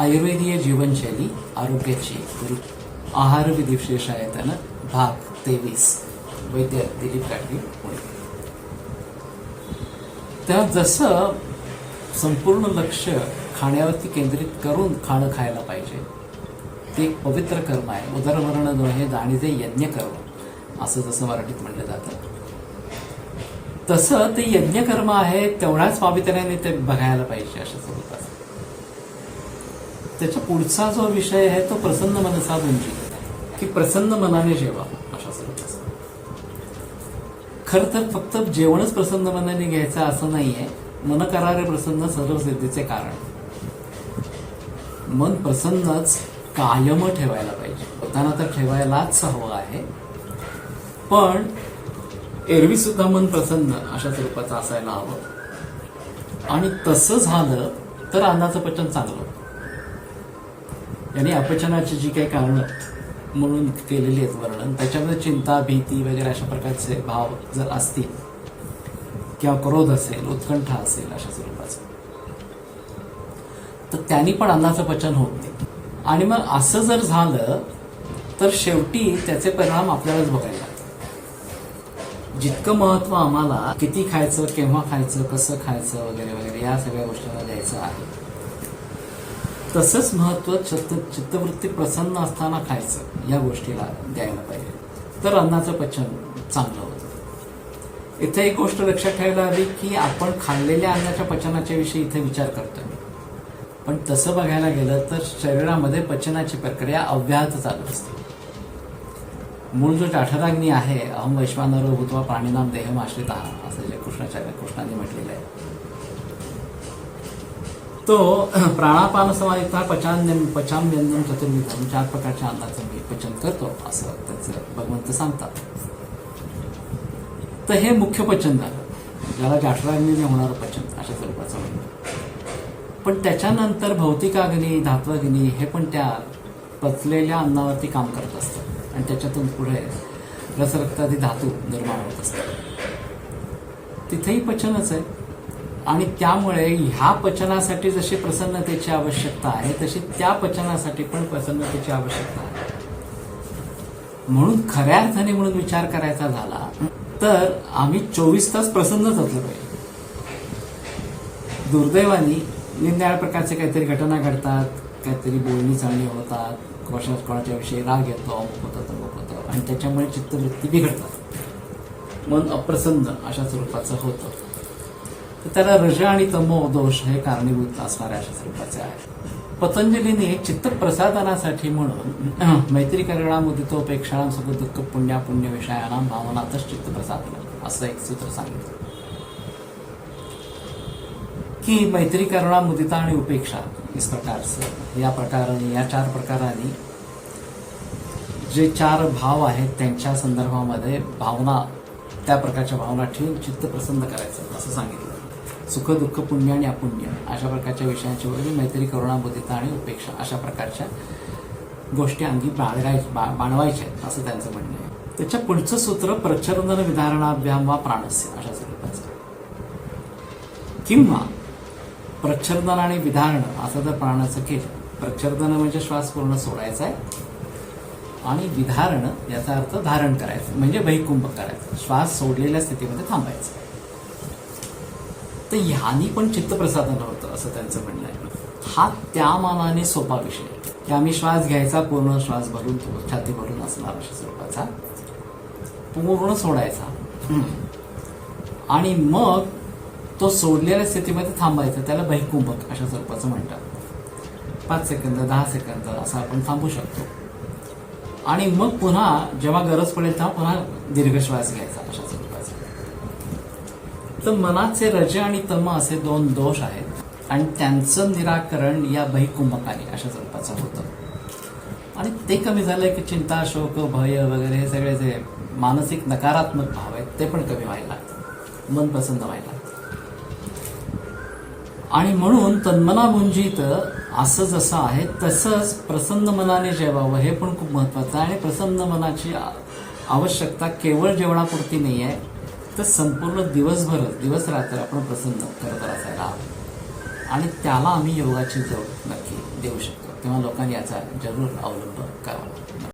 आयुर्वेदीय जीवनशैली आरोग्याची गुरु आहार विधिविशेषायतन भाग तेवीस. वैद्य दिलीप गाडगे पुणे. तर जसं संपूर्ण लक्ष खाण्यावरती केंद्रित करून खाणं खायला पाहिजे ते एक पवित्र कर्म आहे. उदरमरण दोहे जाणीचे यज्ञ कर्म असं जसं मराठीत म्हटलं जातं. तसं ते यज्ञ कर्म आहे तेवढ्याच पावित्र्याने ते बघायला पाहिजे अशा स्वरूपात त्याच्या पुढचा जो विषय आहे तो प्रसन्न मनसा गुंजी म्हणजे की प्रसन्न मनाने जेवा अशा स्वरूपाचा खर तर फक्त जेवणच प्रसन्न मनाने घ्यायचं असं नाहीये. मन करारे प्रसन्न सर्वसिद्धीचे कारण. मन प्रसन्नच कायम ठेवायला पाहिजे. होताना तर ठेवायलाच हवं आहे. पण एरवी सुद्धा मन प्रसन्न अशा स्वरूपाचं असायला हवं. आणि तसं झालं तर अन्नाचं पचन चांगलं होतं. यांनी अपचनाची जी काही कारणं म्हणून केलेली आहेत वर्णन त्याच्यामध्ये चिंता भीती वगैरे अशा प्रकारचे भाव जर असतील किंवा क्रोध असेल उत्कंठा असेल अशा स्वरूपाचं तर त्यांनी पण अन्नाचं पचन होत नाही. आणि मग असं जर झालं तर शेवटी त्याचे परिणाम आपल्यालाच बघायला लागतात. जितकं महत्त्व आम्हाला किती खायचं केव्हा खायचं कसं खायचं वगैरे वगैरे या सगळ्या गोष्टींना द्यायचं आहे तसंच महत्त्व चित्त चित्तवृत्ती प्रसन्न असताना खायचं या गोष्टीला द्यायला पाहिजे. तर अन्नाचं पचन चांगलं होतं. इथे एक गोष्ट लक्षात ठेवायला हवी की आपण खाल्लेल्या अन्नाच्या पचनाच्या विषयी इथे विचार करतोय. पण तसं बघायला गेलं तर शरीरामध्ये पचनाची प्रक्रिया अव्याहत चालू असते. मूळ जो जाठराग्नी आहे अहम वैश्वानर भूतवा प्राणीनाम देहम आश्रित असं जे कृष्णाचार्य कृष्णाने म्हटलेलं आहे. तो प्राणापान समाधिता पचान्यम पचाम्यन्नम चतुर्विधम चार प्रकारच्या अन्नाचं मी पचन करतो असं त्याचं भगवंत सांगतात. तर हे मुख्य पचन झालं. ज्याला जाठराग्नीने होणारं पचन अशा स्वरूपाचं म्हणणं पण त्याच्यानंतर भौतिकाग्नी धात्वाग्नी हे पण त्या पचलेल्या अन्नावरती काम करत असतात आणि त्याच्यातून पुढे रसरक्तादी धातू निर्माण होत असतात. तिथेही पचनच आहे. आणि त्यामुळे ह्या पचनासाठी जशी प्रसन्नतेची आवश्यकता आहे तशी त्या पचनासाठी पण प्रसन्नतेची आवश्यकता आहे. म्हणून खऱ्या अर्थाने म्हणून विचार करायचा झाला तर आम्ही चोवीस तास प्रसन्नच असलो पाहिजे. दुर्दैवानी निंदाळ प्रकारचे काहीतरी घटना घडतात काहीतरी बोलणी चालणी होतात कोणा कोणाच्या विषयी राग येतो अमुक होतं तमुक होतं आणि त्याच्यामुळे चित्तवृत्ती बिघडतात. मन अप्रसन्न अशा स्वरूपाचं होतं. तर त्याला रज आणि तमो दोष हे कारणीभूत असणाऱ्या अशा स्वरूपाचे आहे पतंजलीने चित्त प्रसादनासाठी म्हणून मैत्री करणा सुख दुःख पुण्या पुण्य विषयाना भावनातच चित्त प्रसादन असं एक सूत्र सांगितलं. की मैत्री करणा मुदिता आणि उपेक्षा इस प्रकारचं. या प्रकाराने या चार प्रकाराने जे चार भाव आहेत त्यांच्या संदर्भामध्ये भावना त्या प्रकारच्या भावना ठेवून चित्त प्रसन्न करायचं असं सांगितलं. सुख दुःख पुण्य आणि अपुण्य अशा प्रकारच्या विषयांची वगैरे मैत्री करुणा मुदिता आणि उपेक्षा अशा प्रकारच्या गोष्टी अंगी बाळगाय बा- बाणवायच्या आहेत, असं त्यांचं म्हणणं आहे. त्याच्या पुढचं सूत्र प्रच्छरंदन विधारणाभ्याम वा प्राणस्य अशा स्वरूपाचं. किंवा प्रच्छर्दन आणि विधारण असं तर प्राणाचं केलं. प्रच्छर्दन म्हणजे श्वास पूर्ण सोडायचा आहे आणि विधारण याचा अर्थ धारण करायचं म्हणजे भैकुंभ करायचं. श्वास सोडलेल्या स्थितीमध्ये थांबायचं. तर ह्यानी पण चित्तप्रसादन होतं असं त्यांचं म्हणणं आहे. हा त्या मानाने सोपा विषय की आम्ही श्वास घ्यायचा पूर्ण श्वास भरून छाती भरून असणार अशा स्वरूपाचा. पूर्ण सोडायचा. आणि मग तो सोडलेल्या स्थितीमध्ये थांबायचा त्याला बहिकुंभक अशा स्वरूपाचं म्हणतात. पाच सेकंद दहा सेकंद असं आपण थांबू शकतो. आणि मग पुन्हा जेव्हा गरज पडेल तेव्हा पुन्हा दीर्घ श्वास घ्यायचा अशा तर मनाचे रज आणि तम असे दोन दोष आहेत. आणि त्यांचं निराकरण या बहिकुंभकाने अशा स्वरूपाचं होतं. आणि ते कमी झालं की चिंता शोक भय वगैरे हे सगळे जे मानसिक नकारात्मक भाव आहेत ते पण कमी व्हायला लागतात मन प्रसन्न व्हायला आणि म्हणून तन्मनामुंजीत असं जसं आहे तसंच प्रसन्न मनाने जेवावं हे पण खूप महत्वाचं आहे. आणि प्रसन्न मनाची आवश्यकता केवळ जेवणापुरती नाही आहे तर संपूर्ण दिवसभर दिवस रात्र आपण प्रसन्न करत असायला हवं. आणि त्याला आम्ही योगाची जोड नक्की देऊ शकतो. तेव्हा लोकांनी याचा जरूर अवलंब करावा.